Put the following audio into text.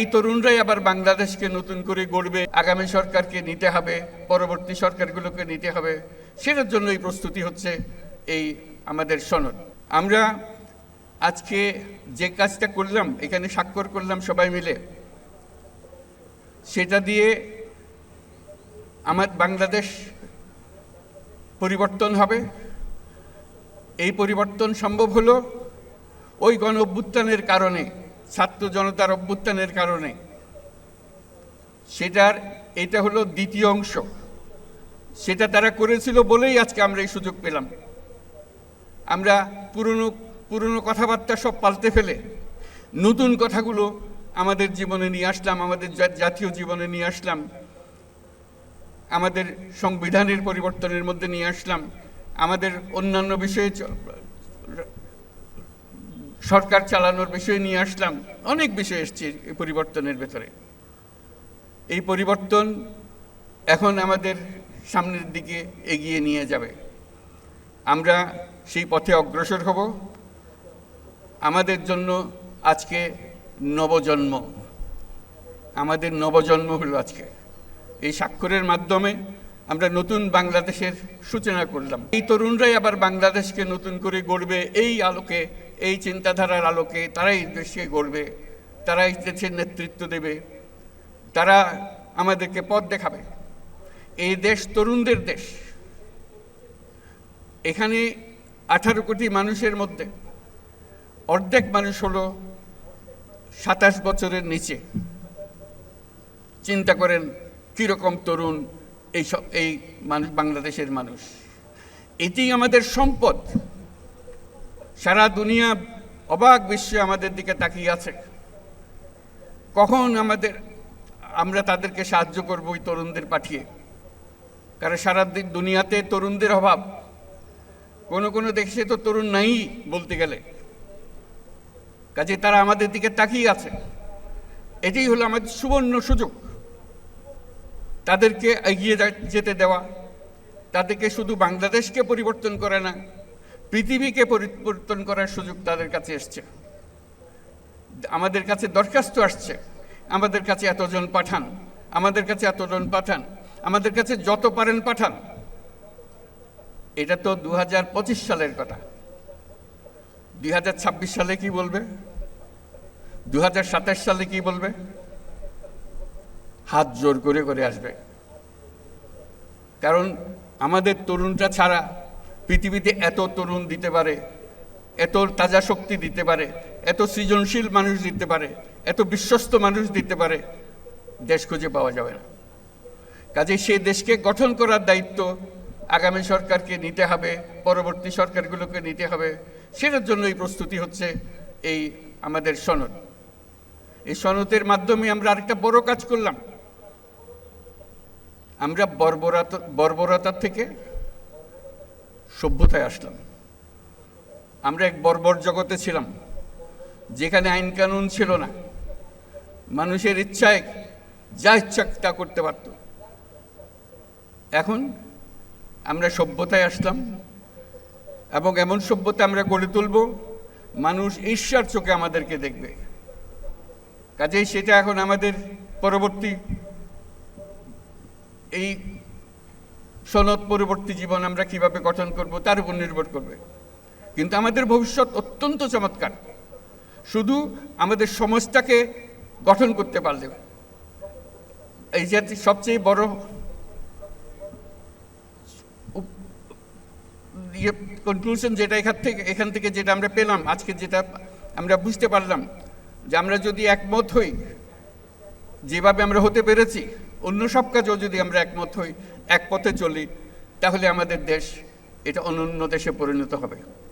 এই তরুণরাই আবার বাংলাদেশকে নতুন করে গড়বে, আগামী সরকারকে নিতে হবে, পরবর্তী সরকারগুলোকে নিতে হবে, সেটার জন্য এই প্রস্তুতি হচ্ছে এই আমাদের সনদ। আমরা আজকে যে কাজটা করলাম, এখানে স্বাক্ষর করলাম সবাই মিলে, সেটা দিয়ে আমার বাংলাদেশ পরিবর্তন হবে। এই পরিবর্তন সম্ভব হলো ওই গণ অভ্যুত্থানের কারণে ছাত্র জনতার অভ্যুত্থানের কারণে। সেটার, এটা হলো দ্বিতীয় অংশ। সেটা তারা করেছিল বলেই আজকে আমরা এই সুযোগ পেলাম। আমরা পুরনো পুরনো কথাবার্তা সব পাল্টে ফেলে নতুন কথাগুলো আমাদের জীবনে নিয়ে আসলাম, আমাদের জাতীয় জীবনে নিয়ে আসলাম, আমাদের সংবিধানের পরিবর্তনের মধ্যে নিয়ে আসলাম, আমাদের অন্যান্য বিষয়ে সরকার চালানোর বিষয় নিয়ে আসলাম, অনেক বিষয় এসছে এই পরিবর্তনের ভেতরে। এই পরিবর্তন এখন আমাদের সামনের দিকে এগিয়ে নিয়ে যাবে। আমরা সেই পথে অগ্রসর হব। আমাদের জন্য আজকে নবজন্ম। আমাদের নবজন্ম হলো আজকে। এই স্বাক্ষরের মাধ্যমে আমরা নতুন বাংলাদেশের সূচনা করলাম। এই তরুণরাই আবার বাংলাদেশকে নতুন করে গড়বে, এই আলোকে, এই চিন্তাধারার আলোকে তারাই দেশকে গড়বে, তারাই দেশের নেতৃত্ব দেবে, তারা আমাদেরকে পথ দেখাবে। এই দেশ তরুণদের দেশ। এখানে আঠারো কোটি মানুষের মধ্যে অর্ধেক মানুষ হলো সাতাশ বছরের নিচে। চিন্তা করেন, কীরকম তরুণ এই সব, এই মানুষ, বাংলাদেশের মানুষ। এটি আমাদের সম্পদ। সারা দুনিয়া অবাক বিশ্বে আমাদের দিকে তাকিয়ে আছে। কখন আমাদের, আমরা তাদেরকে সাহায্য করব ওই তরুণদের পাঠিয়ে? কারণ সারা দুনিয়াতে তরুণদের অভাব। কোনো কোনো দেশে তো তরুণ নাই বলতে গেলে। কাজে তারা আমাদের দিকে তাকিয়ে আছে। এটাই হলো আমাদের সুবর্ণ সুযোগ। তাদেরকে এগিয়ে যেতে দেওয়া। তাদেরকে শুধু বাংলাদেশকে পরিবর্তন করে না, পৃথিবীকে পরিবর্তন করার সুযোগ তাদের কাছে এসছে। আমাদের কাছে দরখাস্ত আসছে, আমাদের কাছে এতজন পাঠান, আমাদের কাছে এতজন পাঠান, আমাদের কাছে যত পারেন পাঠান। এটা তো দু হাজার পঁচিশ সালের কথা। দু হাজার ছাব্বিশ সালে কি বলবে? দু হাজার সাতাশ সালে কি বলবে? হাত জোর করে করে আসবে। কারণ আমাদের তরুণটা ছাড়া পৃথিবীতে এত তরুণ দিতে পারে, এত তাজা শক্তি দিতে পারে, এত সৃজনশীল মানুষ দিতে পারে, এত বিশ্বস্ত মানুষ দিতে পারে, দেশ খুঁজে পাওয়া যাবে না। কাজে সেই দেশকে গঠন করার দায়িত্ব আগামী সরকারকে নিতে হবে, পরবর্তী সরকারগুলোকে নিতে হবে। সেটার জন্য এই প্রস্তুতি হচ্ছে এই আমাদের সনদ। এই সনদের মাধ্যমে আমরা আরেকটা বড় কাজ করলাম। আমরা বর্বরত, বর্বরতার থেকে সভ্যতায় আসলাম। আমরা এক বর্বর জগতে ছিলাম, যেখানে আইন কানুন ছিল না। মানুষের ইচ্ছায় যা ইচ্ছা তা করতে পারত। এখন আমরা সভ্যতায় আসলাম এবং এমন সভ্যতা আমরা গড়ে তুলব, মানুষ ঈশ্বর চোখে আমাদেরকে দেখবে। কাজেই সেটা এখন আমাদের পরবর্তী এই সনদ পরবর্তী জীবন আমরা কীভাবে গঠন করব, তার উপর নির্ভর করবে। কিন্তু আমাদের ভবিষ্যৎ অত্যন্ত চমৎকার। শুধু আমাদের সমাজটাকে গঠন করতে পারলে এই যে সবচেয়ে বড় ইয়ে কনক্লুশন যেটা এখান থেকে এখান থেকে যেটা আমরা পেলাম, আজকে যেটা আমরা বুঝতে পারলাম যে আমরা যদি একমত হই, যেভাবে আমরা হতে পেরেছি অন্য সব কাজও যদি আমরা একমত হই, এক পথে চলি, তাহলে আমাদের দেশ এটা অন্য দেশে পরিণত হবে।